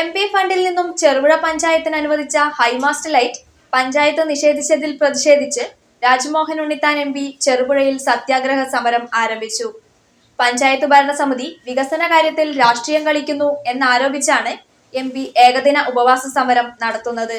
M P ഫണ്ടിൽ നിന്നും ചെറുപുഴ പഞ്ചായത്തിന് അനുവദിച്ച ഹൈമാസ്റ്റ് ലൈറ്റ് പഞ്ചായത്ത് നിഷേധിച്ചതിൽ പ്രതിഷേധിച്ച് രാജ്മോഹൻ ഉണ്ണിത്താൻ എം പി ചെറുപുഴയിൽ സത്യാഗ്രഹ സമരം ആരംഭിച്ചു. പഞ്ചായത്ത് ഭരണസമിതി വികസന കാര്യത്തിൽ രാഷ്ട്രീയം കളിക്കുന്നു എന്നാരോപിച്ചാണ് എം പി ഏകദിന ഉപവാസ സമരം നടത്തുന്നത്.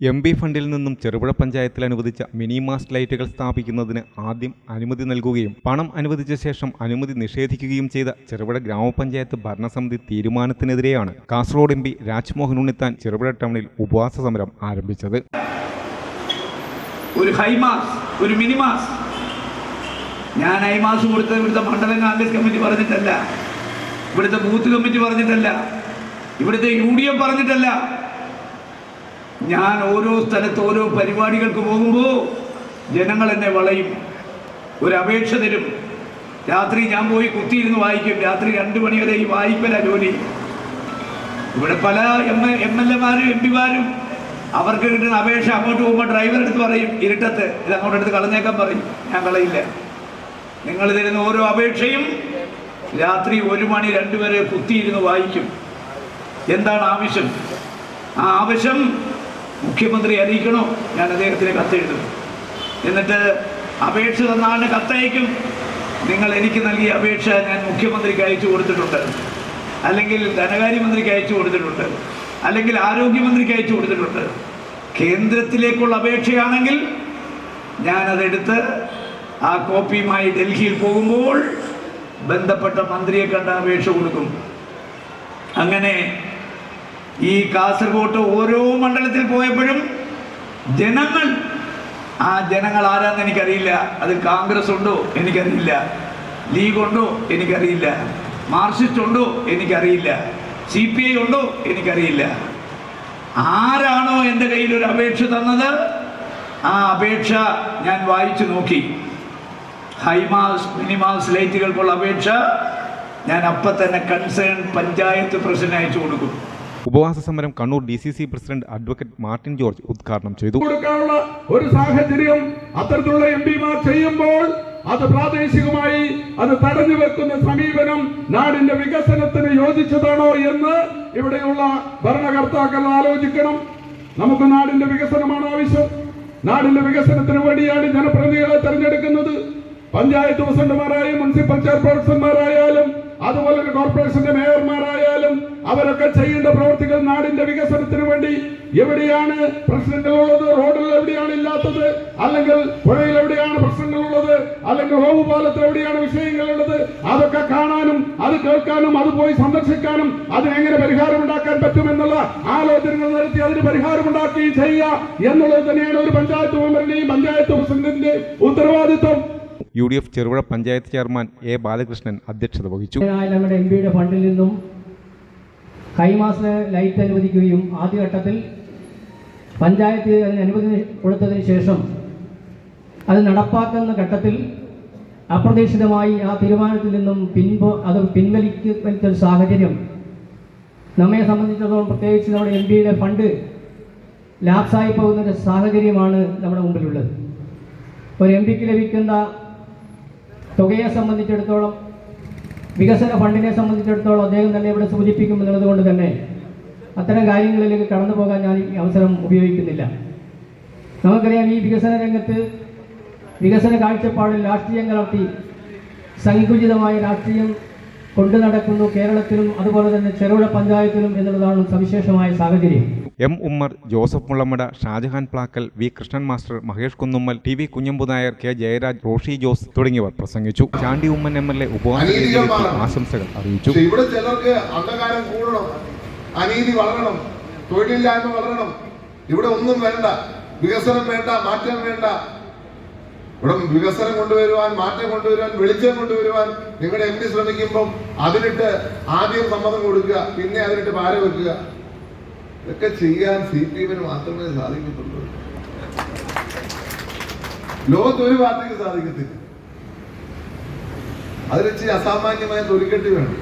M P ഫണ്ടിൽ നിന്നും ചെറുപുഴ പഞ്ചായത്തിൽ അനുവദിച്ച മിനി മാസ്റ്റ് ലൈറ്റുകൾ സ്ഥാപിക്കുന്നതിന് ആദ്യം അനുമതി നൽകുകയും പണം അനുവദിച്ച ശേഷം അനുമതി നിഷേധിക്കുകയും ചെയ്ത ചെറുപുഴ ഗ്രാമപഞ്ചായത്ത് ഭരണസമിതി തീരുമാനത്തിനെതിരെയാണ് കാസർഗോഡ് എം പി രാജ്മോഹൻ ഉണ്ണിത്താൻ ചെറുപുഴ ടൗണിൽ ഉപവാസ സമരം ആരംഭിച്ചത്. ഒരു ഹൈമാസ് ഒരു മിനിമാസ് ഞാൻ ഹൈമാസ് കൊടുത്തത് ഇവിടുത്തെ മണ്ഡലം കോൺഗ്രസ് കമ്മിറ്റി പറഞ്ഞിട്ടല്ല. ഇവിടുത്തെ ബൂത്ത് കമ്മിറ്റി പറഞ്ഞിട്ടല്ല. ഇവിടുത്തെ യു ഡി എഫ് പറഞ്ഞിട്ടല്ല. ഞാൻ ഓരോ സ്ഥലത്ത് ഓരോ പരിപാടികൾക്ക് പോകുമ്പോൾ ജനങ്ങൾ എന്നെ വളയും. ഒരു അപേക്ഷ തരും. രാത്രി ഞാൻ പോയി കുത്തിയിരുന്ന് വായിക്കും. രാത്രി രണ്ട് മണി വരെ ഈ വായിക്കല ജോലി. ഇവിടെ പല എം എം എൽ എമാരും എം പിമാരും അവർക്ക് കിട്ടുന്ന അപേക്ഷ അങ്ങോട്ട് പോകുമ്പോൾ ഡ്രൈവർ എടുത്ത് പറയും ഇരുട്ടത്ത്. ഇത് അങ്ങോട്ട് എടുത്ത് കളഞ്ഞേക്കാൻ പറയും. ഞാൻ കളയില്ല. നിങ്ങൾ തരുന്ന ഓരോ അപേക്ഷയും രാത്രി ഒരു മണി രണ്ട് വരെ കുത്തിയിരുന്ന് വായിക്കും. എന്താണ് ആവശ്യം? ആ ആവശ്യം മുഖ്യമന്ത്രി അറിയിക്കണോ? ഞാൻ അദ്ദേഹത്തിന് കത്തെഴുതും. എന്നിട്ട് അപേക്ഷ തന്നാണ് കത്തയക്കും. നിങ്ങൾ എനിക്ക് നൽകിയ അപേക്ഷ ഞാൻ മുഖ്യമന്ത്രിക്ക് അയച്ചു കൊടുത്തിട്ടുണ്ട്. അല്ലെങ്കിൽ ധനകാര്യമന്ത്രിക്ക് അയച്ചു കൊടുത്തിട്ടുണ്ട്. അല്ലെങ്കിൽ ആരോഗ്യമന്ത്രിക്ക് അയച്ചു കൊടുത്തിട്ടുണ്ട്. കേന്ദ്രത്തിലേക്കുള്ള അപേക്ഷയാണെങ്കിൽ ഞാനതെടുത്ത് ആ കോപ്പിയുമായി ഡൽഹിയിൽ പോകുമ്പോൾ ബന്ധപ്പെട്ട മന്ത്രിയെ കണ്ട അപേക്ഷ കൊടുക്കും. അങ്ങനെ ഈ കാസർഗോട്ട് ഓരോ മണ്ഡലത്തിൽ പോയപ്പോഴും ജനങ്ങൾ ആ ജനങ്ങൾ ആരാന്ന് എനിക്കറിയില്ല. അത് കോൺഗ്രസ് ഉണ്ടോ? എനിക്കറിയില്ല. ലീഗ് ഉണ്ടോ? എനിക്കറിയില്ല. മാർക്സിസ്റ്റ് ഉണ്ടോ? എനിക്കറിയില്ല. സി പി ഐ ഉണ്ടോ? എനിക്കറിയില്ല. ആരാണോ എന്റെ കയ്യിൽ ഒരു അപേക്ഷ തന്നത്? ആ അപേക്ഷ ഞാൻ വായിച്ചു നോക്കി. ഹൈമാസ് മിനിമാസ് ലൈറ്റുകൾക്കുള്ള അപേക്ഷ ഞാൻ അപ്പം തന്നെ കൺസേൺ പഞ്ചായത്ത് പ്രസിഡന്റ് അയച്ചു കൊടുക്കും. ഉപവാസ സമരം Kannur D C C president advocate Martin George ഉദ്ഘാടനം ചെയ്തു. കൊടുക്കാനുള്ള ഒരു സാഹചര്യം അത്തരത്തിലുള്ള എം പിമാർ ചെയ്യുമ്പോൾ അത് പ്രാദേശികമായി അത് തടഞ്ഞു വെക്കുന്ന സമീപനം നാടിന്റെ വികസനത്തിന് യോജിച്ചതാണോ എന്ന് ഇവിടെയുള്ള ഭരണകർത്താക്കൾ ആലോചിക്കണം. നമുക്ക് നാടിന്റെ വികസനമാണ് ആവശ്യം. നാടിന്റെ വികസനത്തിന് വേണ്ടിയാണ് ജനപ്രതിനിധികളെ തെരഞ്ഞെടുക്കുന്നത്. പഞ്ചായത്ത് പ്രസിഡന്റുമാരായും മുനിസിപ്പൽ ചെയർപേഴ്സൺമാരായാലും അതുപോലെ തന്നെ കോർപ്പറേഷന്റെ മേയർമാരായാലും അവരൊക്കെ ചെയ്യേണ്ട പ്രവർത്തികൾ നാടിന്റെ വികസനത്തിന് വേണ്ടി എവിടെയാണ് പ്രശ്നങ്ങളുള്ളത്? റോഡിൽ എവിടെയാണ് ഇല്ലാത്തത്? അല്ലെങ്കിൽ പുഴയിൽ എവിടെയാണ് പ്രശ്നങ്ങളുള്ളത്? അല്ലെങ്കിൽ റോവ് പാലത്തിൽ എവിടെയാണ് വിഷയങ്ങളുള്ളത്? അതൊക്കെ കാണാനും അത് കേൾക്കാനും അത് പോയി സന്ദർശിക്കാനും അതിനെങ്ങനെ പരിഹാരം ഉണ്ടാക്കാൻ പറ്റുമെന്നുള്ള ആലോചനകൾ നടത്തി അതിന് പരിഹാരം ഉണ്ടാക്കുകയും ചെയ്യുക എന്നുള്ളത് തന്നെയാണ് ഒരു പഞ്ചായത്ത് മെമ്പറിന്റെയും പഞ്ചായത്ത് പ്രസിഡന്റിന്റെ ഉത്തരവാദിത്വം. U D F Cherupuzha panchayat chairman A Balakrishnan അധ്യക്ഷത വഹിച്ചു. ഞങ്ങളുടെ എം പിയുടെ ഫണ്ടിൽ നിന്നും കൈമാസ ലൈറ്റ് അനുവദിക്കുകയും ആദ്യഘട്ടത്തിൽ പഞ്ചായത്ത് അതിന് അനുമതി കൊടുത്തതിന് ശേഷം അത് നടപ്പാക്കുന്ന ഘട്ടത്തിൽ അപ്രതീക്ഷിതമായി ആ തീരുമാനത്തിൽ നിന്നും പിൻപോ അത് പിൻവലിക്കുന്ന ഒരു സാഹചര്യം നമ്മെ സംബന്ധിച്ചിടത്തോളം പ്രത്യേകിച്ച് നമ്മുടെ എം പിയുടെ ഫണ്ട് ലാപ്സായി പോകുന്ന ഒരു സാഹചര്യമാണ് നമ്മുടെ മുമ്പിലുള്ളത്. ഒരു എം പിക്ക് ലഭിക്കുന്ന തുകയെ സംബന്ധിച്ചിടത്തോളം വികസന ഫണ്ടിനെ സംബന്ധിച്ചിടത്തോളം അദ്ദേഹം തന്നെ ഇവിടെ സൂചിപ്പിക്കുമെന്നുള്ളത് എന്നുള്ളതുകൊണ്ട് തന്നെ അത്തരം കാര്യങ്ങളിലേക്ക് കടന്നു പോകാൻ ഞാൻ ഈ അവസരം ഉപയോഗിക്കുന്നില്ല. നമുക്കറിയാം ഈ വികസന രംഗത്ത് വികസന കാഴ്ചപ്പാടിൽ രാഷ്ട്രീയം കലർത്തി സങ്കുചിതമായ രാഷ്ട്രീയം കൊണ്ടു നടക്കുന്നു കേരളത്തിലും അതുപോലെ തന്നെ ചെറുപുഴ പഞ്ചായത്തിലും എന്നുള്ളതാണ് സവിശേഷമായ സാഹചര്യം. M Ummer Joseph Mulamada Shajahan Plakkal V Krishnan master Mahesh Kunnummal T V Kunhambunair K Jayaraj Roshi Jose തുടങ്ങിയവർ പ്രസംഗിച്ചു. Chandy Oommen M L A ആശംസകൾ അറിയിച്ചു. ഇവിടെ ചിലർക്ക് അന്ധകാരം കൂടണം അനീതി വളരണം തൊഴിലില്ലായ്മ വളരണം. ഇവിടെ ഒന്നും വേണ്ട വികസനം വേണ്ട മാറ്റം വേണ്ട. ഇവിടെ വികസനം കൊണ്ടുവരുവാൻ മാറ്റം കൊണ്ടുവരുവാൻ വെളിച്ചം കൊണ്ടുവരുവാൻ നിങ്ങളുടെ എം പി ശ്രമിക്കുമ്പം അതിനിട്ട് ആദ്യം സമ്മതം കൊടുക്കുക പിന്നെ അതിനിട്ട് പാര വെക്കുക. ഇതൊക്കെ ചെയ്യാൻ സി പി എമ്മിന് മാത്രമേ സാധിക്കത്തുള്ളൂ. ലോകത്ത് ഒരു പാർട്ടിക്ക് സാധിക്കത്തില്ല. അതിൽ ഇച്ചിരി അസാമാന്യമായ തൊലിക്കെട്ടി വേണം.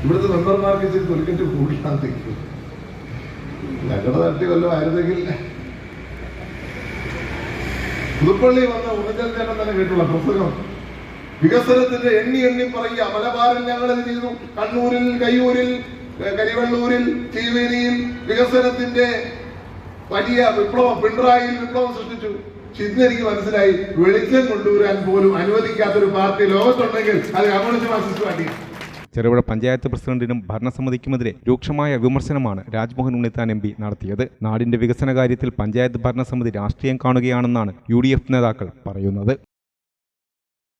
ഇവിടുത്തെ മെമ്പർമാർക്ക് ഇച്ചിരി തൊലിക്കെട്ടി കൂടിയാൽ ഞങ്ങളുടെ തട്ടി വല്ലതും ആയിരുന്നെങ്കിൽ പുതുപ്പള്ളി വന്ന ഉണജൽ ജനം തന്നെ കേട്ടുള്ള പ്രസംഗം വികസനത്തിന്റെ എണ്ണി എണ്ണി പറയുക മലബാറിൽ ഞങ്ങൾ ചെയ്തു കണ്ണൂരിൽ കയ്യൂരിൽ കരിവെള്ളൂരിൽ ചീവേലിയിൽ വികസനത്തിന്റെ വലിയ വിപ്ലവം പിണറായിയിൽ വിപ്ലവം സൃഷ്ടിച്ചു. ചിന്ത എനിക്ക് മനസ്സിലായി. വെളിച്ചം കൊണ്ടുവരാൻ പോലും അനുവദിക്കാത്തൊരു പാർട്ടി ലോകത്തുണ്ടെങ്കിൽ അത് കമ്മ്യൂണിസ്റ്റ് മാർക്സിസ്റ്റ് പാർട്ടിയാണ്. ചെറുപുഴ പഞ്ചായത്ത് പ്രസിഡന്റിനും ഭരണസമിതിക്കുമെതിരെ രൂക്ഷമായ വിമർശനമാണ് രാജ്മോഹൻ ഉണ്ണിത്താൻ എം പി നടത്തിയത്. നാടിന്റെ വികസന കാര്യത്തിൽ പഞ്ചായത്ത് ഭരണസമിതി രാഷ്ട്രീയം കാണുകയാണെന്നാണ് യു നേതാക്കൾ പറയുന്നത്.